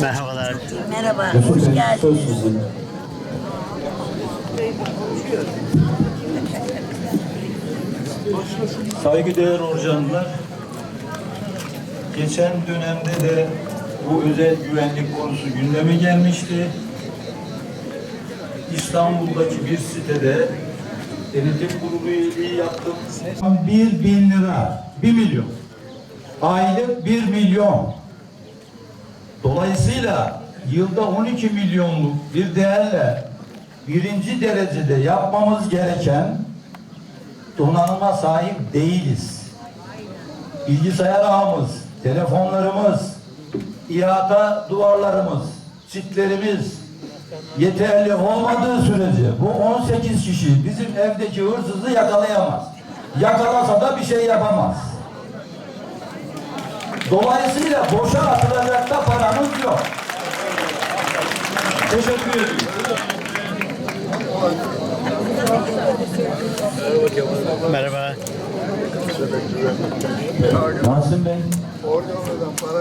Merhabalar. Merhaba, hoş geldiniz. Saygıdeğer orjanlar, geçen dönemde de bu özel güvenlik konusu gündeme gelmişti. İstanbul'daki bir sitede denetim kurulu üyeliği yaptım. 1 bin lira, 1 milyon. Aylık 1 milyon. Dolayısıyla yılda 12 milyonluk bir değerle birinci derecede yapmamız gereken donanıma sahip değiliz. Bilgisayar ağımız, telefonlarımız, ihata duvarlarımız, çitlerimiz yeterli olmadığı sürece bu 18 kişi bizim evdeki hırsızı yakalayamaz. Yakalasa da bir şey yapamaz. Dolayısıyla boşa atılacak da paramız yok. Teşekkür ediyorum. Merhaba. Nasılsın Bey? Organlardan para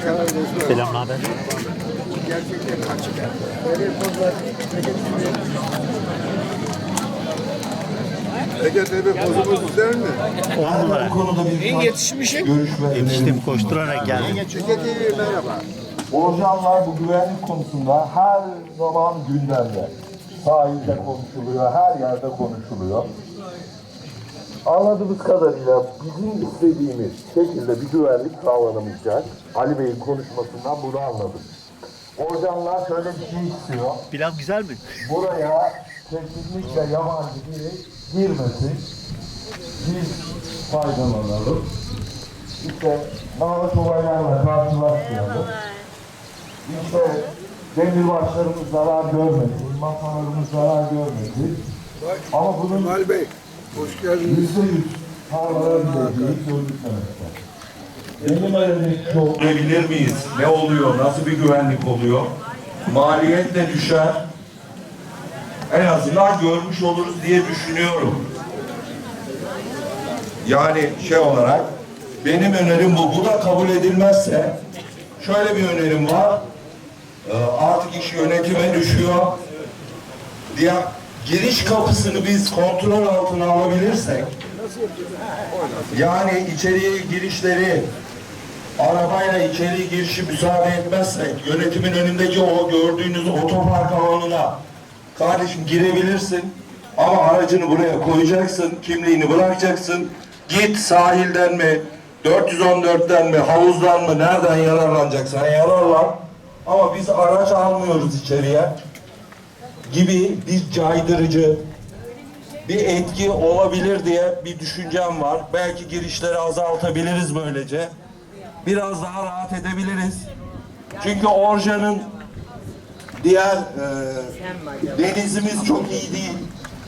karar değişti. Selam, ne haber? Gerçekten açık. Ege TV bozulmuş güzel mi? On numara. Bu konuda bir En yetişmişim. Yetiştim, koşturarak geldim. Ege TV merhaba. Orjanlar bu güvenlik konusunda her zaman gündemde. Sahilde konuşuluyor, her yerde konuşuluyor. Anladığımız kadarıyla bizim istediğimiz şekilde bir güvenlik sağlanamayacak. Ali Bey'in konuşmasından bunu anladık. Orjanlar şöyle bir şey istiyor. Pilav güzel mi? Buraya kesinlikle yabancı biri girmesin. Biz faydalanalım. İşte Mehmet olaylarla karşılaşmayalım. İşte demirbaşlarımız zarar görmesin, masalarımız zarar görmesin. Ama bunun Kemal Bey, hoş geldiniz. yüzde yüz. Benim elimdeki o Bilir miyiz? Ne oluyor? Nasıl bir güvenlik oluyor? Maliyet de düşer. En azından görmüş oluruz diye düşünüyorum. Yani şey olarak benim önerim bu. Bu da kabul edilmezse şöyle bir önerim var. Ee, Artık iş yönetime düşüyor. Diye giriş kapısını biz kontrol altına alabilirsek yani içeriye girişleri arabayla içeri girişi müsaade etmezsek yönetimin önündeki o gördüğünüz otopark alanına kardeşim girebilirsin ama aracını buraya koyacaksın, kimliğini bırakacaksın. Git sahilden mi, 414'ten mi, havuzdan mı, nereden yararlanacaksan yararlan. Ama biz araç almıyoruz içeriye gibi bir caydırıcı bir etki olabilir diye bir düşüncem var. Belki girişleri azaltabiliriz böylece. Biraz daha rahat edebiliriz. Çünkü Orja'nın diğer e, denizimiz çok iyi değil.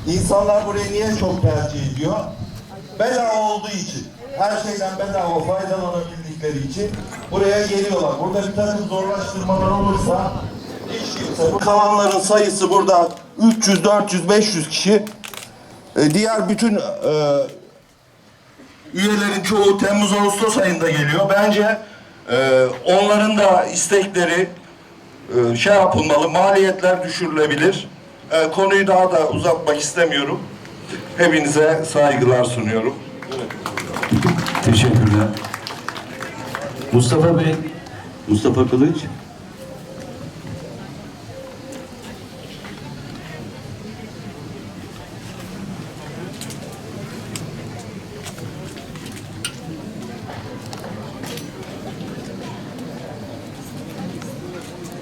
İnsanlar burayı niye çok tercih ediyor? Bedava olduğu için. Her şeyden bedava faydalanabildikleri için buraya geliyorlar. Burada bir takım zorlaştırmalar olursa hiç kimse... Kalanların sayısı burada 300, 400, 500 kişi. E, diğer bütün e, üyelerin çoğu Temmuz-Ağustos ayında geliyor. Bence e, onların da istekleri e, şey yapılmalı, maliyetler düşürülebilir. E, konuyu daha da uzatmak istemiyorum. Hepinize saygılar sunuyorum. Teşekkürler. Mustafa Bey, Mustafa Kılıç.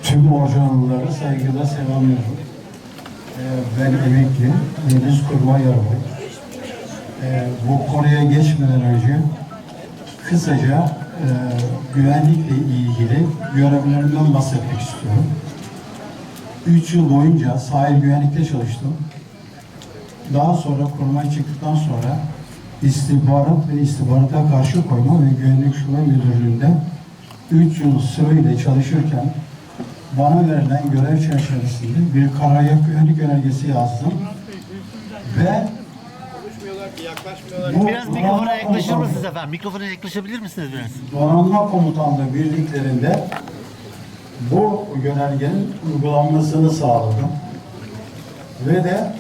Tüm organları saygıyla selamlıyorum. Ee, ben emekli, Deniz Kurma Yarabay. Ee, bu konuya geçmeden önce kısaca e, güvenlikle ilgili görevlerimden bahsetmek istiyorum. Üç yıl boyunca sahil güvenlikte çalıştım. Daha sonra kurmaya çıktıktan sonra istihbarat ve istihbarata karşı koyma ve güvenlik şube müdürlüğünde 3 yıl süreyle çalışırken bana verilen görev çerçevesinde bir karargah güvenlik önergesi yazdım ve Bu Biraz mikrofona yaklaşır mısınız efendim? Mikrofona yaklaşabilir misiniz biraz? Donanma komutanlığı birliklerinde bu yönergenin uygulanmasını sağladım. Ve de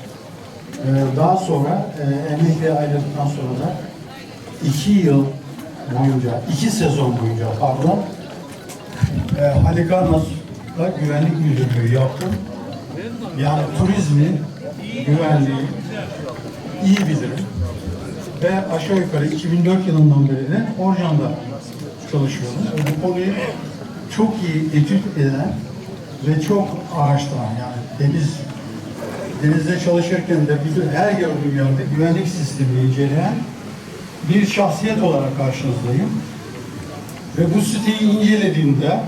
e, daha sonra e, emekli ayrıldıktan sonra da iki yıl boyunca, iki sezon boyunca pardon, e, Halikarnas'ta güvenlik müdürlüğü yaptım. Yani turizmi, güvenliği iyi bilirim. Ve aşağı yukarı 2004 yılından beri de Orjan'da çalışıyorum. Bu konuyu çok iyi etüt eden ve çok araştıran yani deniz denizde çalışırken de bütün her gördüğüm yerde güvenlik sistemini inceleyen bir şahsiyet olarak karşınızdayım. Ve bu siteyi incelediğimde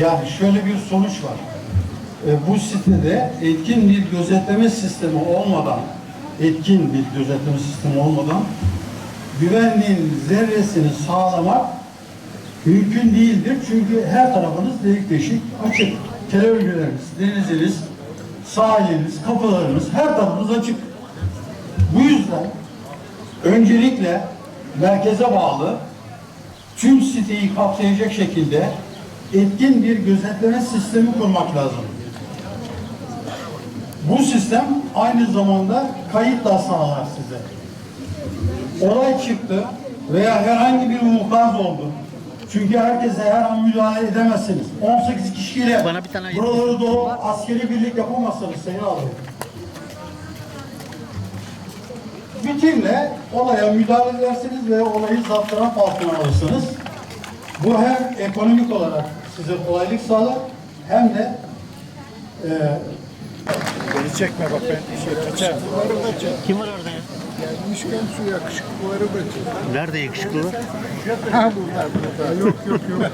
yani şöyle bir sonuç var. E, bu sitede etkin bir gözetleme sistemi olmadan, etkin bir gözetleme sistemi olmadan güvenliğin zerresini sağlamak mümkün değildir. Çünkü her tarafınız delik deşik açık. Örgüleriniz, deniziniz, sahiliniz, kapılarınız, her tarafınız açık. Bu yüzden öncelikle merkeze bağlı tüm siteyi kapsayacak şekilde etkin bir gözetleme sistemi kurmak lazım. Bu sistem aynı zamanda kayıt da sağlar size. Olay çıktı veya herhangi bir vukuat oldu. Çünkü herkese her an müdahale edemezsiniz. 18 kişiyle Bana bir tane- buraları dolu askeri birlik yapamazsınız Sayın abi. Bitimle olaya müdahale edersiniz ve olayı zaptıran altına alırsınız. Bu hem ekonomik olarak size kolaylık sağlar hem de e, Beni çekme bak ben şey kaçarım. Kim var orada ya? Gelmişken şu yakışıklıları bırakın. Nerede yakışıklılar? Ha bunlar burada. Yok yok yok.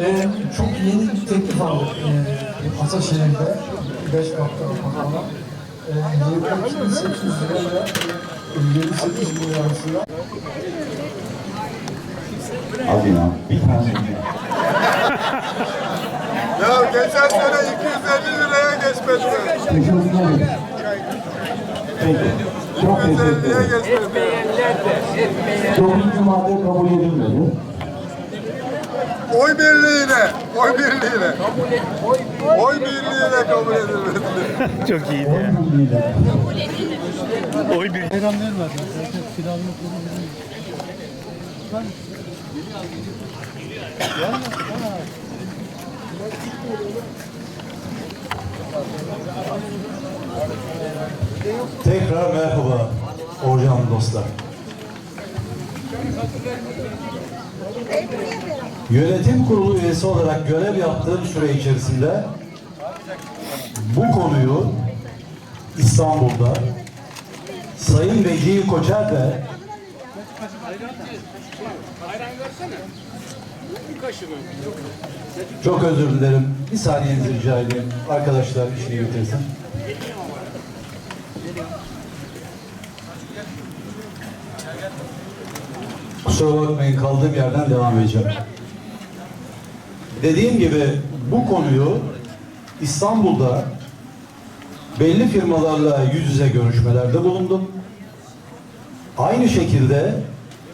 Ee, çok yeni bir teklif aldık. Ee, Ataşehir'de 5 katlı apartmana. Ee, 2800 lirayla 28 milyon arasında Abi ya bir tane Ya geçen sene 250 liraya geçmedi. teşekkür ederim. Çok teşekkür 250'ye ederim. geçmedi. Dokuzuncu madde kabul edilmedi. Oy birliğiyle. Oy birliğiyle. Oy birliğiyle kabul edilmedi. Çok iyiydi ya. Birliğiyle. Oy bir. Tekrar merhaba Orhan dostlar. Yönetim kurulu üyesi olarak görev yaptığım süre içerisinde bu konuyu İstanbul'da Sayın Vecihi Koçer çok özür dilerim. Bir saniyenizi rica edeyim. Arkadaşlar işini bitirsin. Kusura bakmayın kaldığım yerden devam edeceğim. Dediğim gibi bu konuyu İstanbul'da belli firmalarla yüz yüze görüşmelerde bulundum. Aynı şekilde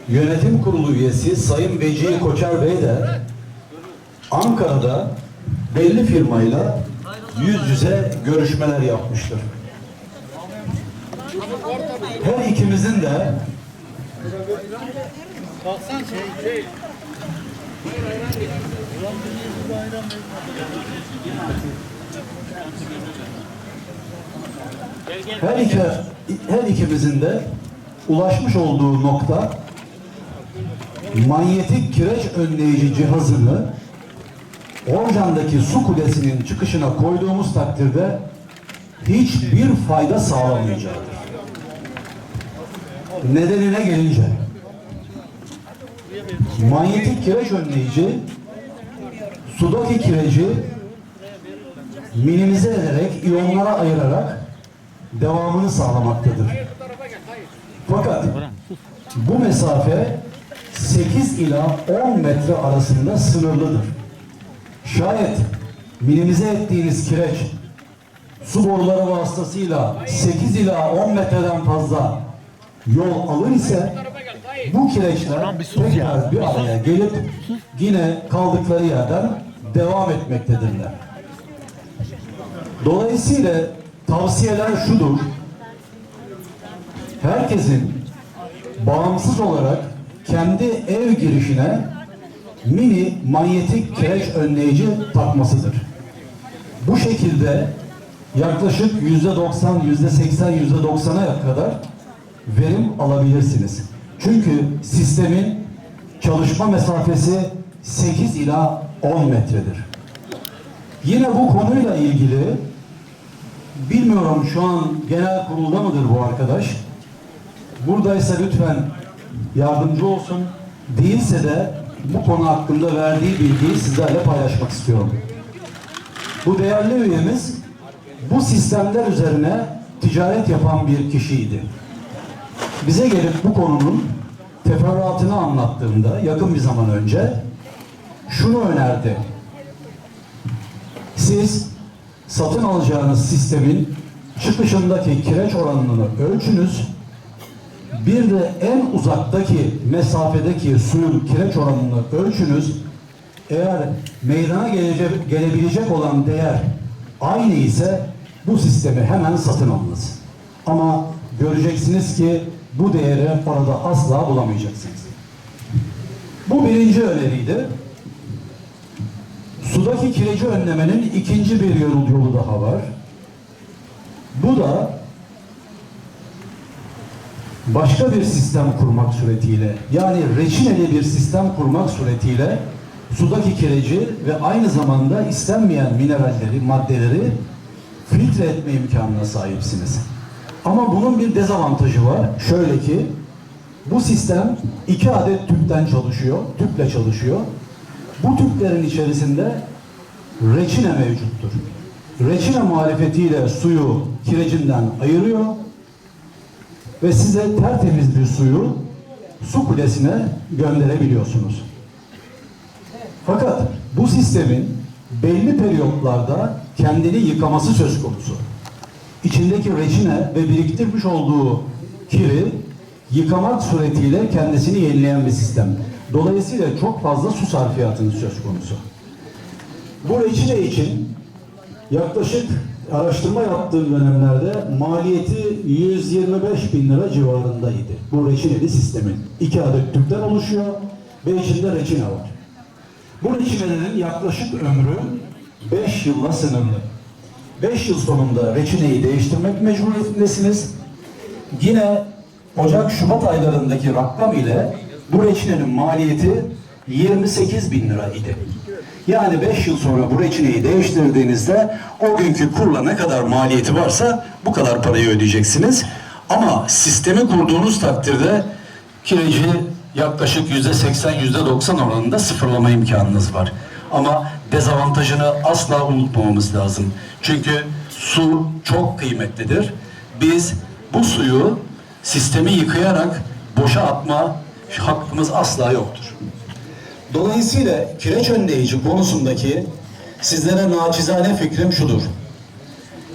yönetim kurulu üyesi Sayın Vecihi Koçer Bey de Ankara'da belli firmayla yüz yüze görüşmeler yapmıştır. Her ikimizin de her iki her ikimizin de ulaşmış olduğu nokta manyetik kireç önleyici cihazını Orjan'daki su kulesinin çıkışına koyduğumuz takdirde hiçbir fayda sağlamayacaktır. Nedenine gelince manyetik kireç önleyici sudaki kireci minimize ederek iyonlara ayırarak devamını sağlamaktadır. Fakat bu mesafe 8 ila 10 metre arasında sınırlıdır. Şayet minimize ettiğiniz kireç su boruları vasıtasıyla 8 ila 10 metreden fazla yol alır ise bu kireçler tekrar bir araya gelip yine kaldıkları yerden devam etmektedirler. Dolayısıyla tavsiyeler şudur. Herkesin bağımsız olarak kendi ev girişine mini manyetik kireç önleyici takmasıdır. Bu şekilde yaklaşık yüzde 90, yüzde 80, yüzde 90'a kadar verim alabilirsiniz. Çünkü sistemin çalışma mesafesi 8 ila 10 metredir. Yine bu konuyla ilgili bilmiyorum şu an genel kurulda mıdır bu arkadaş? Buradaysa lütfen yardımcı olsun. Değilse de bu konu hakkında verdiği bilgiyi sizlerle paylaşmak istiyorum. Bu değerli üyemiz bu sistemler üzerine ticaret yapan bir kişiydi. Bize gelip bu konunun teferruatını anlattığında yakın bir zaman önce şunu önerdi. Siz satın alacağınız sistemin çıkışındaki kireç oranını ölçünüz. Bir de en uzaktaki mesafedeki suyun kireç oranını ölçünüz. Eğer meydana gelecek, gelebilecek olan değer aynı ise bu sistemi hemen satın alınız. Ama göreceksiniz ki bu değeri orada asla bulamayacaksınız. Bu birinci öneriydi. Sudaki kireci önlemenin ikinci bir yol, yolu daha var. Bu da başka bir sistem kurmak suretiyle yani reçineli bir sistem kurmak suretiyle sudaki kireci ve aynı zamanda istenmeyen mineralleri, maddeleri filtre etme imkanına sahipsiniz. Ama bunun bir dezavantajı var. Şöyle ki bu sistem iki adet tüpten çalışıyor, tüple çalışıyor. Bu tüplerin içerisinde reçine mevcuttur. Reçine muhalefetiyle suyu kirecinden ayırıyor ve size tertemiz bir suyu su kulesine gönderebiliyorsunuz. Fakat bu sistemin belli periyotlarda kendini yıkaması söz konusu. İçindeki reçine ve biriktirmiş olduğu kiri yıkamak suretiyle kendisini yenileyen bir sistem. Dolayısıyla çok fazla su sarfiyatının söz konusu. Bu reçine için yaklaşık araştırma yaptığım dönemlerde maliyeti 125 bin lira civarındaydı. Bu reçineli sistemin. iki adet tüpten oluşuyor ve içinde reçine var. Bu reçinelerin yaklaşık ömrü 5 yılla sınırlı. 5 yıl sonunda reçineyi değiştirmek mecburiyetindesiniz. Yine Ocak-Şubat aylarındaki rakam ile bu reçinenin maliyeti 28 bin lira idi. Yani 5 yıl sonra bu reçineyi değiştirdiğinizde o günkü kurla ne kadar maliyeti varsa bu kadar parayı ödeyeceksiniz. Ama sistemi kurduğunuz takdirde kireci yaklaşık yüzde 80 yüzde 90 oranında sıfırlama imkanınız var. Ama dezavantajını asla unutmamamız lazım. Çünkü su çok kıymetlidir. Biz bu suyu sistemi yıkayarak boşa atma hakkımız asla yoktur. Dolayısıyla kireç önleyici konusundaki sizlere naçizane fikrim şudur.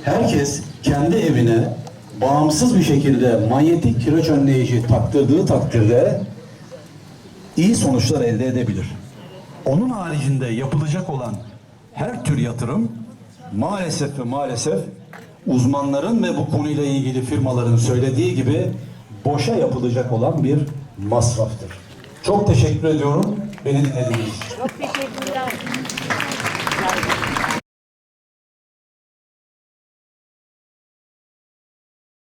Herkes kendi evine bağımsız bir şekilde manyetik kireç önleyici taktırdığı takdirde iyi sonuçlar elde edebilir. Onun haricinde yapılacak olan her tür yatırım maalesef ve maalesef uzmanların ve bu konuyla ilgili firmaların söylediği gibi boşa yapılacak olan bir masraftır. Çok teşekkür ediyorum beni dinlediğiniz için.